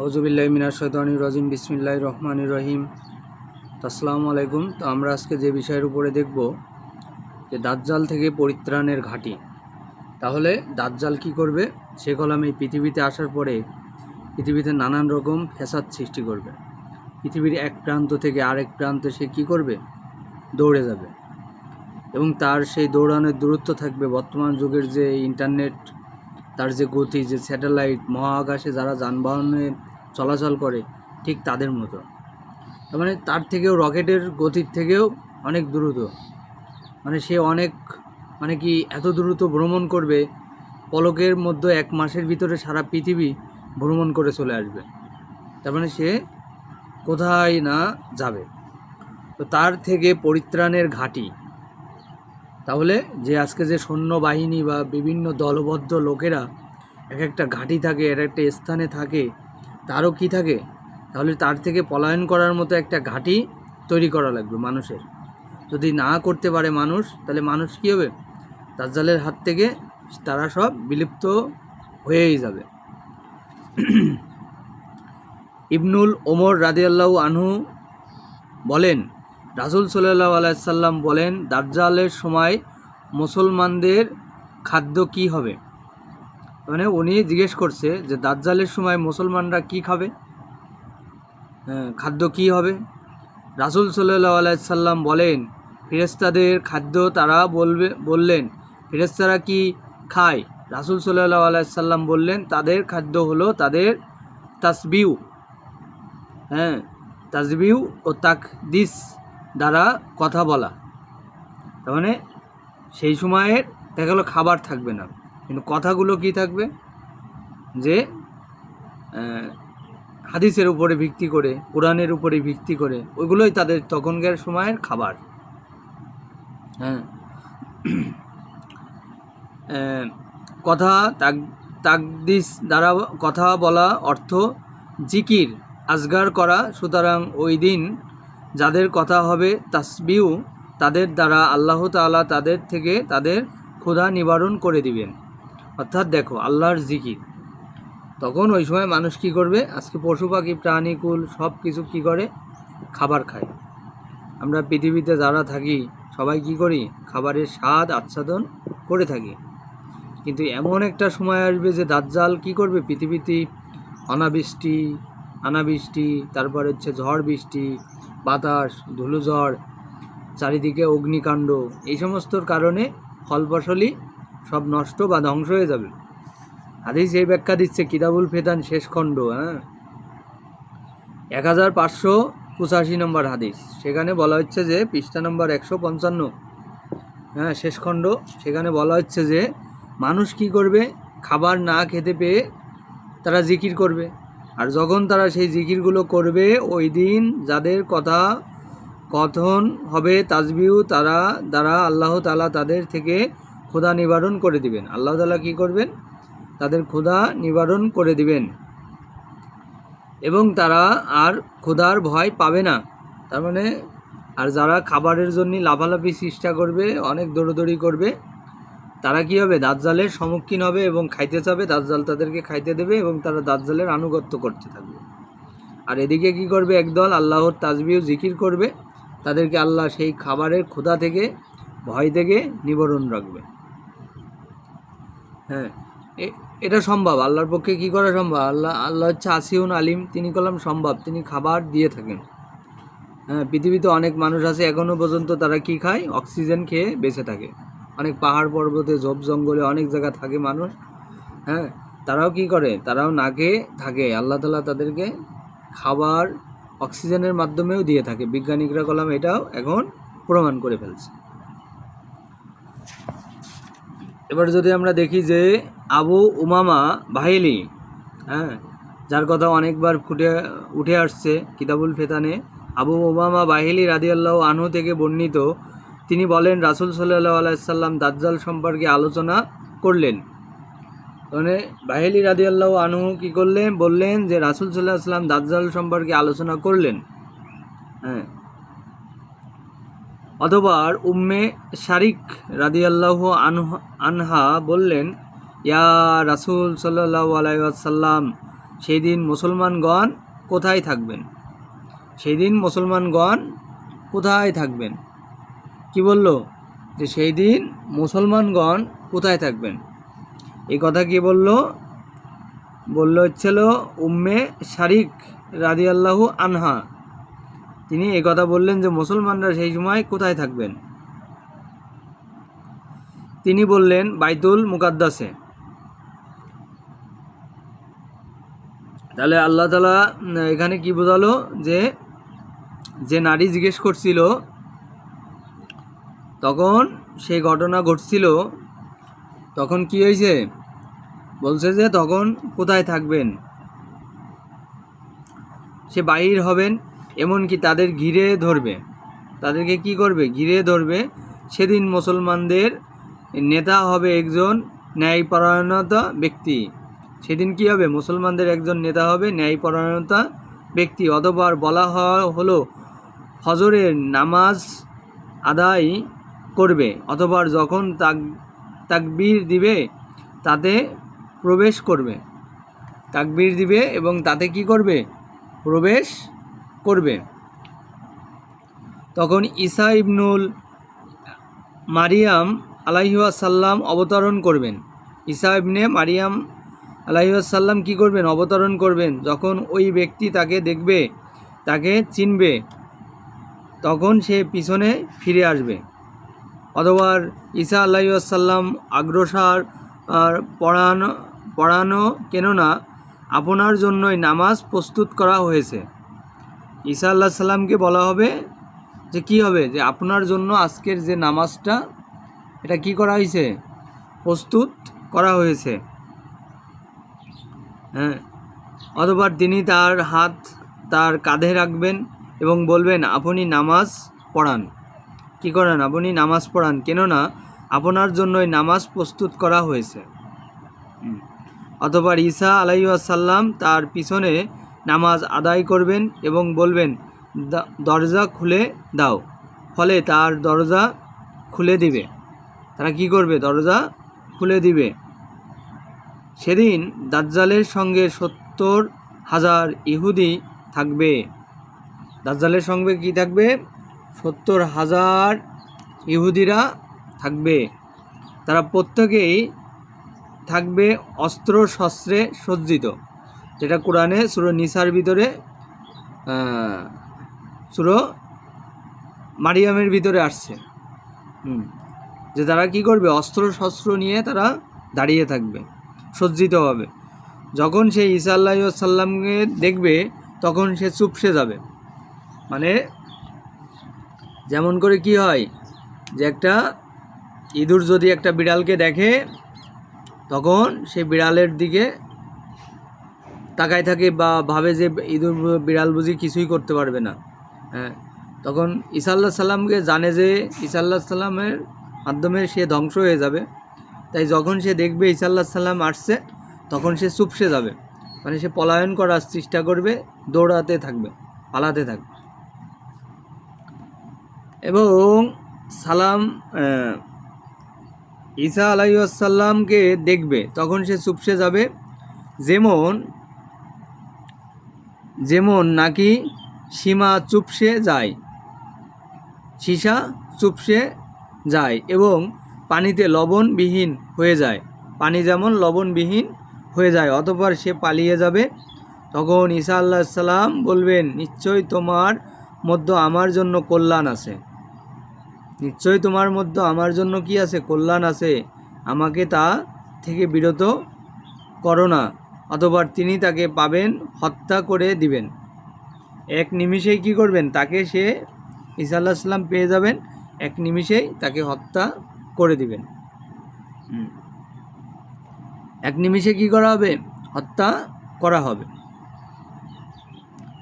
আউজুবিল্লাহ মিনার সৈতানি রাজিম বিসমিল্লাহ রহমান রহিম। আসসালামু আলাইকুম। তো আমরা আজকে যে বিষয়ের উপরে দেখব, যে দাজ্জাল থেকে পরিত্রাণের ঘাঁটি। তাহলে দাজ্জাল কি করবে? সে কলাম এই পৃথিবীতে আসার পরে পৃথিবীতে নানান রকম ফ্যাসাদ সৃষ্টি করবে। পৃথিবীর এক প্রান্ত থেকে আরেক প্রান্তে সে কি করবে? দৌড়ে যাবে। এবং তার সেই দৌড়ানোর দূরত্ব থাকবে বর্তমান যুগের যে ইন্টারনেট, তার যে গতি, যে স্যাটেলাইট, মহাকাশে যারা যানবাহনে চলাচল করে ঠিক তাদের মতো। মানে তার থেকেও রকেটের গতির থেকেও অনেক দ্রুত। মানে সে অনেক মানে কি এত দ্রুত ভ্রমণ করবে, পলকের মধ্যে এক মাসের ভিতরে সারা পৃথিবী ভ্রমণ করে চলে আসবে। তার মানে সে কোথায় না যাবে। তো তার থেকে পরিত্রাণের ঘাঁটি। তাহলে যে আজকে যে সৈন্যবাহিনী বা বিভিন্ন দলবদ্ধ লোকেরা এক একটা ঘাঁটি থাকে, এক একটা স্থানে থাকে তারও কি থাকে? তাহলে তার থেকে পলায়ন করার মতো একটা ঘাঁটি তৈরি করা লাগবে মানুষের। যদি না করতে পারে মানুষ, তাহলে মানুষ কী হবে? দাজ্জালের হাত থেকে তারা সব বিলুপ্ত হয়েই যাবে। ইবনুল ওমর রাদিয়াল্লাহু আনহু বলেন, রাসুল সাল্লাহ আলাইসাল্লাম বলেন, দাজ্জালের সময় মুসলমানদের খাদ্য কি হবে? মানে উনি জিজ্ঞেস করছে যে দাজ্জালের সময় মুসলমানরা কি খাবে? হ্যাঁ, খাদ্য কি হবে? রাসুল সাল্লাহ আলাইসাল্লাম বলেন ফেরেস্তাদের খাদ্য তারা বলবে বললেন ফেরেস্তারা কি খায়? রাসুল সাল্লাহ আলাইসাল্লাম বললেন তাদের খাদ্য হলো তাদের তাসবিউ হ্যাঁ তাজবিউ ও তাকদিস দ্বারা কথা বলা। তার মানে সেই সময়ের দেখা গেলো খাবার থাকবে না। কিন্তু কথাগুলো কি থাকবে? যে হাদিসের উপরে ভিত্তি করে, কোরআনের উপরে ভিত্তি করে, ওইগুলোই তাদের তখনকার সময়ের খাবার। হ্যাঁ। কথা তাক, তাকদিস দ্বারা কথা বলা অর্থ জিকির, আজগার করা। সুতরাং ওই দিন যাদের কথা হবে তাসবিউ তাদের দ্বারা আল্লাহ তাআলা তাদের থেকে তাদের ক্ষুধা নিবারণ করে দিবেন। অর্থাৎ দেখো, আল্লাহর জিকির। তখন ওই সময় মানুষ কি করবে? আজকে পশু পাখি প্রাণীকুল সব কিছু কী করে? খাবার খায়। আমরা পৃথিবীতে যারা থাকি, সবাই কি করি? খাবারের স্বাদ আচ্ছাদন করে থাকি। কিন্তু এমন একটা সময় আসবে যে দাজ্জাল কি করবে? পৃথিবীতে অনাবৃষ্টি অনাবৃষ্টি তারপর হচ্ছে ঝড় বৃষ্টি, বাতাস ধুলোঝড় চারিদিকে অগ্নিকাণ্ড, এই সমস্তর কারণে ফল ফসলই সব নষ্ট বা ধ্বংস হয়ে যাবে। হাদিস এই ব্যাখ্যা দিচ্ছে, কিতাবুল ফেতান শেষ খণ্ড হ্যাঁ? এক হাজার পাঁচশো পঁচাশি নম্বর হাদিস। সেখানে বলা হচ্ছে যে, পৃষ্ঠা নম্বর একশো পঞ্চান্ন হ্যাঁ শেষ খণ্ড। সেখানে বলা হচ্ছে যে, মানুষ কি করবে? খাবার না খেতে পেয়ে তারা জিকির করবে। আর যখন তারা সেই জিকিরগুলো করবে, ওই দিন যাদের কথা কথন হবে তাজবিউ তারা দ্বারা আল্লাহ তালা তাদের থেকে ক্ষুধা নিবারণ করে দিবেন। আল্লাহ তালা কী করবেন? তাদের ক্ষুধা নিবারণ করে দিবেন। এবং তারা আর ক্ষুধার ভয় পাবে না। তার মানে আর যারা খাবারের জন্য লাফালাফি চেষ্টা করবে, অনেক দৌড়দৌড়ি করবে, তারা কি হবে? দাজ্জালের সম্মুখীন হবে এবং খাইতে চাবে। দাজ্জাল তাদেরকে খাইতে দেবে এবং তারা দাজ্জালের আনুগত্য করতে থাকবে। আর এদিকে কি করবে একদল? আল্লাহর তাজবিও জিকির করবে। তাদেরকে আল্লাহ সেই খাবারের ক্ষুধা থেকে, ভয় থেকে নিবারণ রাখবে। হ্যাঁ। এটা সম্ভব। আল্লাহর পক্ষে কি করা সম্ভব? আল্লাহ আল্লাহ হচ্ছে আসিউন আলিম। তিনি কলাম সম্ভব। তিনি খাবার দিয়ে থাকেন। হ্যাঁ পৃথিবীতে অনেক মানুষ আছে এখনও পর্যন্ত তারা কি খায়? অক্সিজেন খেয়ে বেঁচে থাকে। অনেক পাহাড় পর্বতে, ঝোপ জঙ্গলে অনেক জায়গা থাকে মানুষ। হ্যাঁ তারাও কি করে? তারাও না খেয়ে থাকে। আল্লাহ তালা তাদেরকে খাবার, অক্সিজেনের মাধ্যমেও দিয়ে থাকে। বিজ্ঞানিকরা কলাম এটাও এখন প্রমাণ করে ফেলছে। এবার যদি আমরা দেখি যে আবু উমামা বাহিলি হ্যাঁ যার কথা অনেকবার ফুটে, উঠে আসছে কিতাবুল ফেতানে, আবু উমামা বাহিলি রাদিয়াল্লাহ আনহু থেকে বর্ণিত, তিনি বলেন, রাসুল সাল্লাহ আলাইসাল্লাম দাজ্জাল সম্পর্কে আলোচনা করলেন। মানে বাহেলি রাদিয়াল্লাহ আনহু কি করলেন? বললেন যে রাসুল সাল্লাহ আসলাম দাজ্জাল সম্পর্কে আলোচনা করলেন। হ্যাঁ অথবার উম্মে শারিক রাদিয়াল্লাহ আনহা আনহা বললেন, ইয়া রাসুল সাল্লাহ আলাইসাল্লাম সেই দিন মুসলমানগণ কোথায় থাকবেন? সেই দিন মুসলমানগণ কোথায় থাকবেন? কি বলল? যে সেই দিন মুসলমানগণ কোথায় থাকবেন? এই কথা কি বলল? বলল হচ্ছিল উম্মে শারিক রাদিয়াল্লাহু আনহা। তিনি কথা বললেন যে, মুসলমানরা সেই সময় কোথায় থাকবেন? তিনি বললেন, বাইতুল মুকাদ্দাসে। তাহলে আল্লাহ তালা এখানে কি বোঝালো যে যে নারী জিজ্ঞেস করছিল, তখন সেই ঘটনা ঘটছিল, তখন কি হয়েছে? বলছে যে, তখন কোথায় থাকবেন? সে বাহির হবেন এমনকি তাদের ঘিরে ধরবে। তাদেরকে কি করবে? ঘিরে ধরবে। সেদিন মুসলমানদের নেতা হবে একজন ন্যায়পরায়ণতা ব্যক্তি। সেদিন কি হবে? মুসলমানদের একজন নেতা হবে ন্যায়পরায়ণতা ব্যক্তি। অতবার বলা হলো হজরের নামাজ আদায় করবে। অতবার যখন তাক, তাকবির দিবে, তাতে প্রবেশ করবে। তাকবির দিবে এবং তাতে কি করবে? প্রবেশ করবে। তখন ঈসা ইবনুল মারিয়াম আলাইহাসাল্লাম অবতরণ করবেন। ঈসা ইবনে মারিয়াম আলাইহাসাল্লাম কি করবেন? অবতরণ করবেন। যখন ওই ব্যক্তি তাকে দেখবে, তাকে চিনবে, তখন সে পিছনে ফিরে আসবে। অথবা ঈসা আল্লাহিসাল্লাম আগ্রসার, আর পড়ানো পড়ানো কেননা, আপনার জন্যই নামাজ প্রস্তুত করা হয়েছে। ঈসা আল্লাহ সাল্লামকে বলা হবে যে কি হবে? যে আপনার জন্য আজকের যে নামাজটা, এটা কি করা হয়েছে? প্রস্তুত করা হয়েছে। হ্যাঁ। অথবা তিনি তার হাত তার কাঁধে রাখবেন এবং বলবেন, আপনি নামাজ পড়ান। কি করেন? আপনি নামাজ পড়ান। কেননা, আপনার জন্যই নামাজ প্রস্তুত করা হয়েছে। অথবা ঈসা আলাইসাল্লাম তার পিছনে নামাজ আদায় করবেন এবং বলবেন, "দা- দরজা খুলে দাও। ফলে তার দরজা খুলে দিবে। তারা কি করবে? দরজা খুলে দিবে। সেদিন দাজ্জালের সঙ্গে সত্তর হাজার ইহুদি থাকবে। দাজ্জালের সঙ্গে কি থাকবে? সত্তর হাজার ইহুদিরা থাকবে। তারা প্রত্যেকেই থাকবে অস্ত্র শস্ত্রে সজ্জিত। যেটা কোরআনে সুরো নিসার ভিতরে সুরো মারিয়ামের ভিতরে আসছে। হুম, যে তারা কি করবে? অস্ত্র শস্ত্র নিয়ে তারা দাঁড়িয়ে থাকবে, সজ্জিত হবে। যখন সে ঈসা আল্লাহ সাল্লামকে দেখবে, তখন সে চুপসে যাবে। মানে যেমন করে কি হয়, যে একটা ইঁদুর যদি একটা বিড়ালকে দেখে, তখন সে বিড়ালের দিকে তাকায় থাকে বা ভাবে যে ইঁদুর, বিড়াল বুঝি কিছুই করতে পারবে না। হ্যাঁ তখন ঈসা আল্লাহ সাল্লামকে জানে যে ঈসা আল্লাহ সাল্লামের মাধ্যমে সে ধ্বংস হয়ে যাবে। তাই যখন সে দেখবে ঈসা আল্লাহ সাল্লাম আসছে, তখন সে চুপসে যাবে। মানে সে পলায়ন করার চেষ্টা করবে, দৌড়াতে থাকবে, পালাতে থাকবে। এবং সালাম ঈসা আলাইসাল্লামকে দেখবে, তখন সে চুপসে যাবে। যেমন যেমন নাকি সীমা চুপসে যায়, সীসা চুপসে যায় এবং পানিতে লবণবিহীন হয়ে যায়। পানি যেমন লবণবিহীন হয়ে যায়, অতপর সে পালিয়ে যাবে। তখন ঈসা আল্লাহ সাল্লাম বলবেন নিশ্চয়ই তোমার মধ্যে আমার জন্য কল্যাণ আছে। নিশ্চয়ই তোমার মধ্যে আমার জন্য কি আছে? কল্যাণ আছে। আমাকে তা থেকে বিরত করো না। অতবার তিনি তাকে পাবেন, হত্যা করে দিবেন। এক নিমিষেই কি করবেন? তাকে সে ঈসা আল্লাহ সাল্লাম পেয়ে যাবেন, এক নিমিষেই তাকে হত্যা করে দিবেন। এক নিমিষে কি করা হবে? হত্যা করা হবে।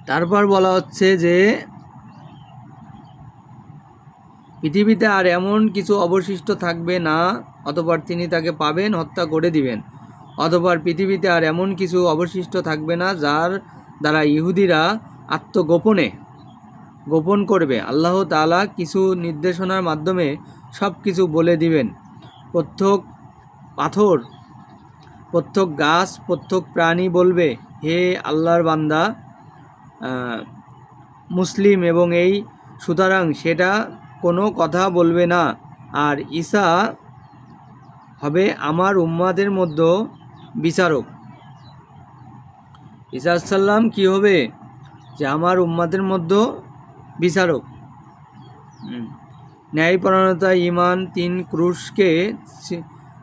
তারপর বলা হচ্ছে যে, পৃথিবীতে আর এমন কিছু অবশিষ্ট থাকবে না অতপর তিনি তাকে পাবেন, হত্যা করে দিবেন। অতপর পৃথিবীতে আর এমন কিছু অবশিষ্ট থাকবে না যার দ্বারা ইহুদিরা আত্মগোপনে গোপন করবে। আল্লাহ তাআলা কিছু নির্দেশনার মাধ্যমে সব কিছু বলে দিবেন। প্রত্যেক পাথর, প্রত্যেক গাছ, প্রত্যেক প্রাণী বলবে, হে আল্লাহর বান্দা মুসলিম এবং এই সুতরাং সেটা কোনো কথা বলবে না। আর ঈসা হবে আমার উম্মাদের মধ্যে বিচারক। ঈসা সাল্লাম কি হবে? যে আমার উম্মাদের মধ্যে বিচারক। ন্যায়পরায়ণতা ইমান তিন ক্রুশকে চি-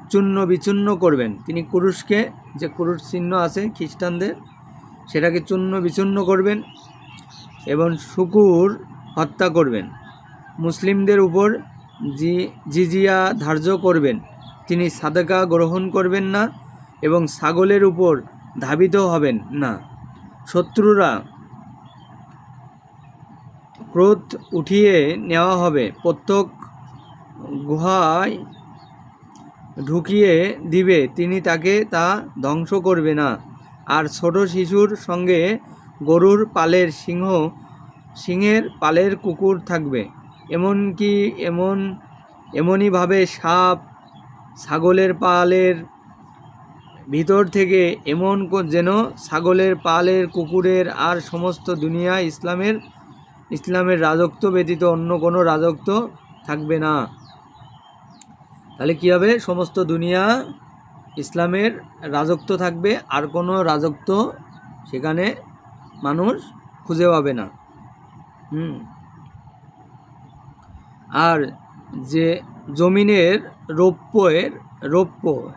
চূর্ণ বিচূর্ণ করবেন। তিনি ক্রুশকে, যে ক্রুশ চিহ্ন আছে খ্রিস্টানদের, সেটাকে চূর্ণ বিচূর্ণ করবেন এবং শুকুর হত্যা করবেন। মুসলিমদের উপর জি, জিজিয়া ধার্য করবেন। তিনি সাদাকা গ্রহণ করবেন না। এবং ছাগলের উপর ধাবিত হবেন না। শত্রুরা ক্রোধ উঠিয়ে নেওয়া হবে। প্রত্যেক গুহায় ঢুকিয়ে দিবে। তিনি তাকে তা ধ্বংস করবে না। আর ছোট শিশুর সঙ্গে গরুর পালের সিংহ, সিংহের পালের কুকুর থাকবে। এমনকি এমন, এমনইভাবে সাপ, ছাগলের পালের ভিতর থেকে এমন যেন ছাগলের, পালের, কুকুরের আর সমস্ত দুনিয়া ইসলামের ইসলামের রাজত্ব ব্যতীত অন্য কোনো রাজত্ব থাকবে না। তাহলে কী হবে? সমস্ত দুনিয়া ইসলামের রাজত্ব থাকবে, আর কোনো রাজত্ব সেখানে মানুষ খুঁজে পাবে না। হুম। আর যে জমিনের রৌপ্যের রৌপ্য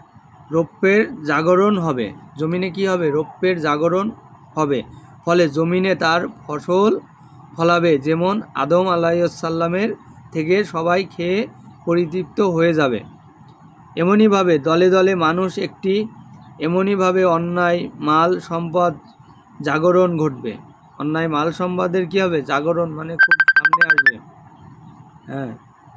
রৌপ্যের জাগরণ হবে। জমিনে কি হবে? রৌপ্যের জাগরণ হবে। ফলে জমিনে তার ফসল ফলাবে। যেমন আদম আলাইসাল্লামের থেকে সবাই খেয়ে পরিতৃপ্ত হয়ে যাবে। এমনইভাবে দলে দলে মানুষ একটি এমনইভাবে অন্যায় মাল সম্পদ জাগরণ ঘটবে। অন্যায় মাল সম্পদের কী হবে? জাগরণ মানে খুব সামনে আসবে। হ্যাঁ।